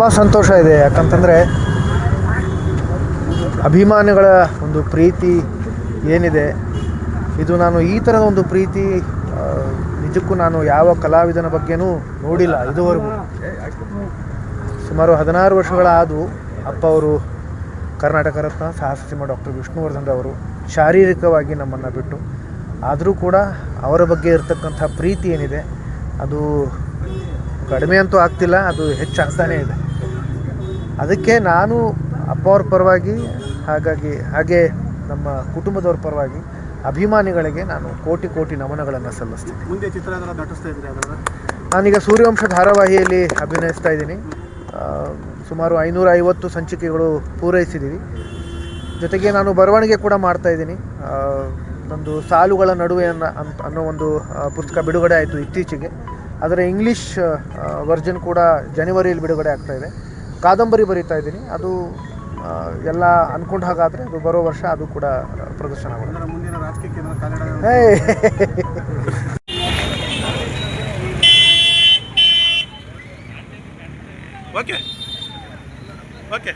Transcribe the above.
ತುಂಬ ಸಂತೋಷ ಇದೆ. ಯಾಕಂತಂದರೆ ಅಭಿಮಾನಿಗಳ ಒಂದು ಪ್ರೀತಿ ಏನಿದೆ, ಇದು ನಾನು ಈ ಥರದ ಒಂದು ಪ್ರೀತಿ ನಿಜಕ್ಕೂ ನಾನು ಯಾವ ಕಲಾವಿದನ ಬಗ್ಗೆನೂ ನೋಡಿಲ್ಲ ಇದುವರೆಗೂ. ಸುಮಾರು ಹದಿನಾರು ವರ್ಷಗಳಾದವು ಅಪ್ಪ ಅವರು ಕರ್ನಾಟಕ ರತ್ನ ಸಾಹಸ ಸಿಂಹ ಡಾಕ್ಟರ್ ವಿಷ್ಣುವರ್ಧನ್ ಅವರು ಶಾರೀರಿಕವಾಗಿ ನಮ್ಮನ್ನು ಬಿಟ್ಟು, ಆದರೂ ಕೂಡ ಅವರ ಬಗ್ಗೆ ಇರತಕ್ಕಂಥ ಪ್ರೀತಿ ಏನಿದೆ, ಅದು ಕಡಿಮೆ ಅಂತೂ ಆಗ್ತಿಲ್ಲ, ಅದು ಹೆಚ್ಚಾಗ್ತಾನೇ ಇದೆ. ಅದಕ್ಕೆ ನಾನು ಅಪ್ಪ ಅವ್ರ ಪರವಾಗಿ ಹಾಗಾಗಿ ಹಾಗೆ ನಮ್ಮ ಕುಟುಂಬದವ್ರ ಪರವಾಗಿ ಅಭಿಮಾನಿಗಳಿಗೆ ನಾನು ಕೋಟಿ ಕೋಟಿ ನಮನಗಳನ್ನು ಸಲ್ಲಿಸ್ತೀನಿ. ಮುಂದೆ ಚಿತ್ರರಂಗ ನಟಿಸ್ತಾ ನಾನೀಗ ಸೂರ್ಯವಂಶ ಧಾರಾವಾಹಿಯಲ್ಲಿ ಅಭಿನಯಿಸ್ತಾ ಇದ್ದೀನಿ. ಸುಮಾರು ಐನೂರ ಐವತ್ತು ಸಂಚಿಕೆಗಳು ಪೂರೈಸಿದ್ದೀವಿ. ಜೊತೆಗೆ ನಾನು ಬರವಣಿಗೆ ಕೂಡ ಮಾಡ್ತಾ ಇದ್ದೀನಿ. ಸಾಲುಗಳ ನಡುವೆ ಅನ್ನ ಅಂತ ಅನ್ನೋ ಒಂದು ಪುಸ್ತಕ ಬಿಡುಗಡೆ ಆಯಿತು ಇತ್ತೀಚೆಗೆ. ಅದರ ಇಂಗ್ಲೀಷ್ ವರ್ಜನ್ ಕೂಡ ಜನವರಿಯಲ್ಲಿ ಬಿಡುಗಡೆ ಆಗ್ತಾಯಿದೆ ಇದೆ. ಕಾದಂಬರಿ ಬರಿತಾ ಇದ್ದೀನಿ. ಅದು ಎಲ್ಲ ಅಂದ್ಕೊಂಡ ಹಾಗಾದರೆ ಅದು ಬರೋ ವರ್ಷ ಅದು ಕೂಡ ಪ್ರದರ್ಶನ ಆಗುತ್ತೆ ಓಕೆ ಓಕೆ